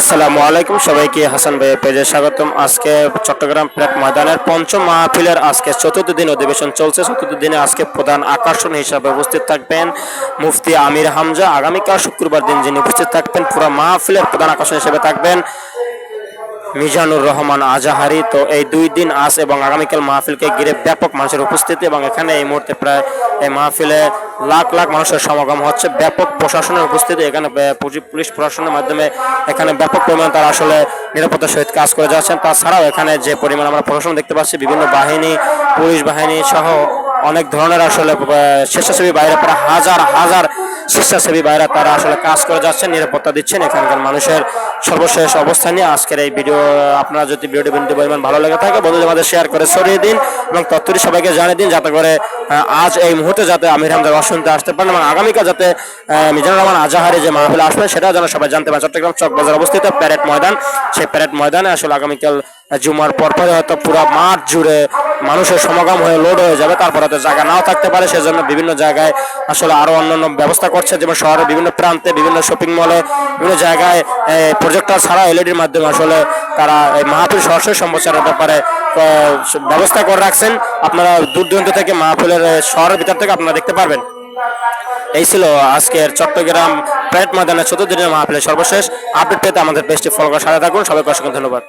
আসসালামু আলাইকুম সবাইকে, হাসান ভাইয়ের পেজে স্বাগতম। আজকে চট্টগ্রাম প্লেট ময়দানের পঞ্চম মাহফিলের আজকে চতুর্থ দিন অধিবেশন চলছে। চতুর্থ দিনে আজকে প্রধান আকর্ষণ হিসাবে উপস্থিত থাকবেন মুফতি আমির হামজা। আগামীকাল শুক্রবার দিন যিনি উপস্থিত থাকবেন, পুরো মাহফিলের প্রধান আকর্ষণ হিসেবে থাকবেন মিজানুর রহমান আজাহারি। তো এই দুই দিন আজ এবং আগামীকাল মাহফিলকে ঘিরে ব্যাপক মানুষের উপস্থিতি এবং এখানে এই মুহূর্তে প্রায় এই মাহফিলে লাখ লাখ মানুষের সমাগম হচ্ছে। ব্যাপক প্রশাসনের উপস্থিতি, এখানে পুলিশ প্রশাসনের মাধ্যমে এখানে ব্যাপক পরিমাণ তারা আসলে নিরাপত্তার সহিত কাজ করে যাচ্ছেন। তাছাড়াও এখানে যে পরিমাণ আমরা প্রশাসন দেখতে পাচ্ছি, বিভিন্ন বাহিনী, পুলিশ বাহিনী সহ অনেক ধরনের আসলে স্বেচ্ছাসেবী বাইরে প্রায় হাজার হাজার স্বেচ্ছাসেবী ভাইরা, তারা আসলে কাজ করে যাচ্ছেন, নিরাপত্তা দিচ্ছেন। এখানকার মানুষের সর্বশেষ অবস্থা নিয়ে আজকের এই ভিডিও, আপনারা যদি ভিডিওটি বিন্দু পরিমাণ ভালো লেগে থাকে, বন্ধুদের মাঝে শেয়ার করে ছড়িয়ে দিন এবং তথ্যটি সবাইকে জানিয়ে দিন, যাতে করে আজ এই মুহূর্তে যাতে আমির হামদার অশুনতে আসতে পারেন এবং আগামীকাল যাতে মিজানুর রহমান আজাহারি যে মাহফিল আসবেন, সেটাও যেন সবাই জানতে পারেন চট্টগ্রাম চক বাজার অবস্থিত প্যারেড ময়দান। সেই প্যারেড ময়দানে আসলে আগামীকাল জুমার পর পরে হয়তো পুরো মাঠ জুড়ে মানুষের সমাগম হয়ে লোড হয়ে যাবে, তারপর হয়তো জায়গা নাও থাকতে পারে, সেজন্য বিভিন্ন জায়গায় আসলে আরও অন্যান্য ব্যবস্থা করছে, যেমন শহরের বিভিন্ন প্রান্তে, বিভিন্ন শপিং মলে বিভিন্ন জায়গায় প্রজেক্টর ছাড়া এলইডির মাধ্যমে আসলে তারা এই মাহফিল সরাসরি সম্প্রচারের ব্যাপারে ব্যবস্থা করে রাখছেন। আপনারা দূর দূরান্ত থেকে মাহফিলের শহরের ভিতর থেকে আপনারা দেখতে পারবেন। এই ছিল আজকের চট্টগ্রাম প্যারেড ময়দানের চতুর্দিনের মাহফিলের সর্বশেষ আপডেট পেতে আমাদের পেজটি ফলো করে সাথে থাকুন। সবাইকে অসংখ্য ধন্যবাদ।